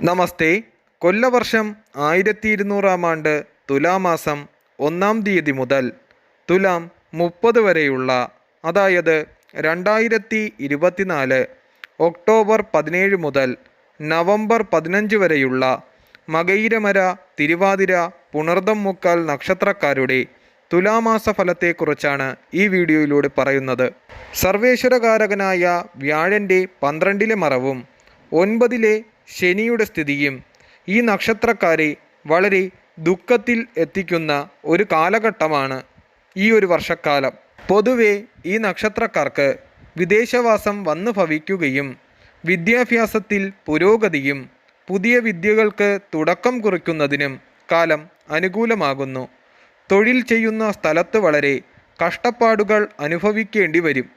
നമസ്തേ. കൊല്ലവർഷം ആയിരത്തി ഇരുന്നൂറാം ആണ്ട് തുലാമാസം ഒന്നാം തീയതി മുതൽ തുലാം മുപ്പത് വരെയുള്ള അതായത് രണ്ടായിരത്തി ഇരുപത്തിനാല് ഒക്ടോബർ പതിനേഴ് മുതൽ നവംബർ പതിനഞ്ച് വരെയുള്ള മകയിരമര തിരുവാതിര പുണർദം മുക്കാൽ നക്ഷത്രക്കാരുടെ തുലാമാസ ഫലത്തെക്കുറിച്ചാണ് ഈ വീഡിയോയിലൂടെ പറയുന്നത്. സർവേശ്വരകാരകനായ വ്യാഴന്റെ പന്ത്രണ്ടിലെ മറവും ഒൻപതിലെ ശനിയുടെ സ്ഥിതിയും ഈ നക്ഷത്രക്കാരെ വളരെ ദുഃഖത്തിൽ എത്തിക്കുന്ന ഒരു കാലഘട്ടമാണ് ഈ ഒരു വർഷക്കാലം. പൊതുവെ ഈ നക്ഷത്രക്കാർക്ക് വിദേശവാസം വന്നു ഭവിക്കുകയും വിദ്യാഭ്യാസത്തിൽ പുരോഗതിയും പുതിയ വിദ്യകൾക്ക് തുടക്കം കുറിക്കുന്നതിനും കാലം അനുകൂലമാകുന്നു. തൊഴിൽ ചെയ്യുന്ന സ്ഥലത്ത് വളരെ കഷ്ടപ്പാടുകൾ അനുഭവിക്കേണ്ടി വരും.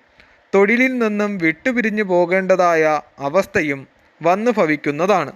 തൊഴിലിൽ നിന്നും വിട്ടുപിരിഞ്ഞു പോകേണ്ടതായ അവസ്ഥയും വന്നു ഭവിക്കുന്നതാണ്.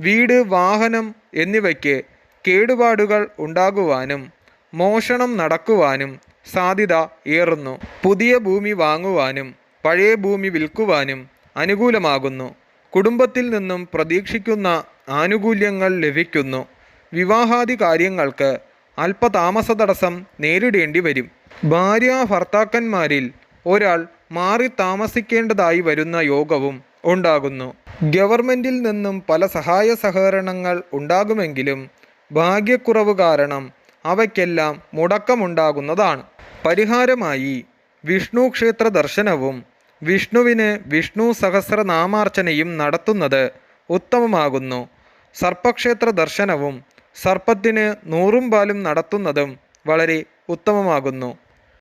വീട് വാഹനം എന്നിവയ്ക്ക് കേടുപാടുകൾ ഉണ്ടാകുവാനും മോഷണം നടക്കുവാനും സാധ്യത ഏറുന്നു. പുതിയ ഭൂമി വാങ്ങുവാനും പഴയ ഭൂമി വിൽക്കുവാനും അനുകൂലമാകുന്നു. കുടുംബത്തിൽ നിന്നും പ്രതീക്ഷിക്കുന്ന ആനുകൂല്യങ്ങൾ ലഭിക്കുന്നു. വിവാഹാദി കാര്യങ്ങൾക്ക് അല്പതാമസ തടസ്സം നേരിടേണ്ടി വരും. ഭാര്യ ഭർത്താക്കന്മാരിൽ ഒരാൾ മാറി താമസിക്കേണ്ടതായി വരുന്ന യോഗവും ഉണ്ടാകുന്നു. ഗവൺമെന്റിൽ നിന്നും പല സഹായ സഹകരണങ്ങൾ ഉണ്ടാകുമെങ്കിലും ഭാഗ്യക്കുറവ് കാരണം അവയ്ക്കെല്ലാം മുടക്കമുണ്ടാകുന്നതാണ്. പരിഹാരമായി വിഷ്ണു ക്ഷേത്ര ദർശനവും വിഷ്ണുവിന് വിഷ്ണു സഹസ്രനാമാർച്ചനയും നടത്തുന്നത് ഉത്തമമാകുന്നു. സർപ്പക്ഷേത്ര ദർശനവും സർപ്പത്തിന് നൂറും പാലും നടത്തുന്നതും വളരെ ഉത്തമമാകുന്നു.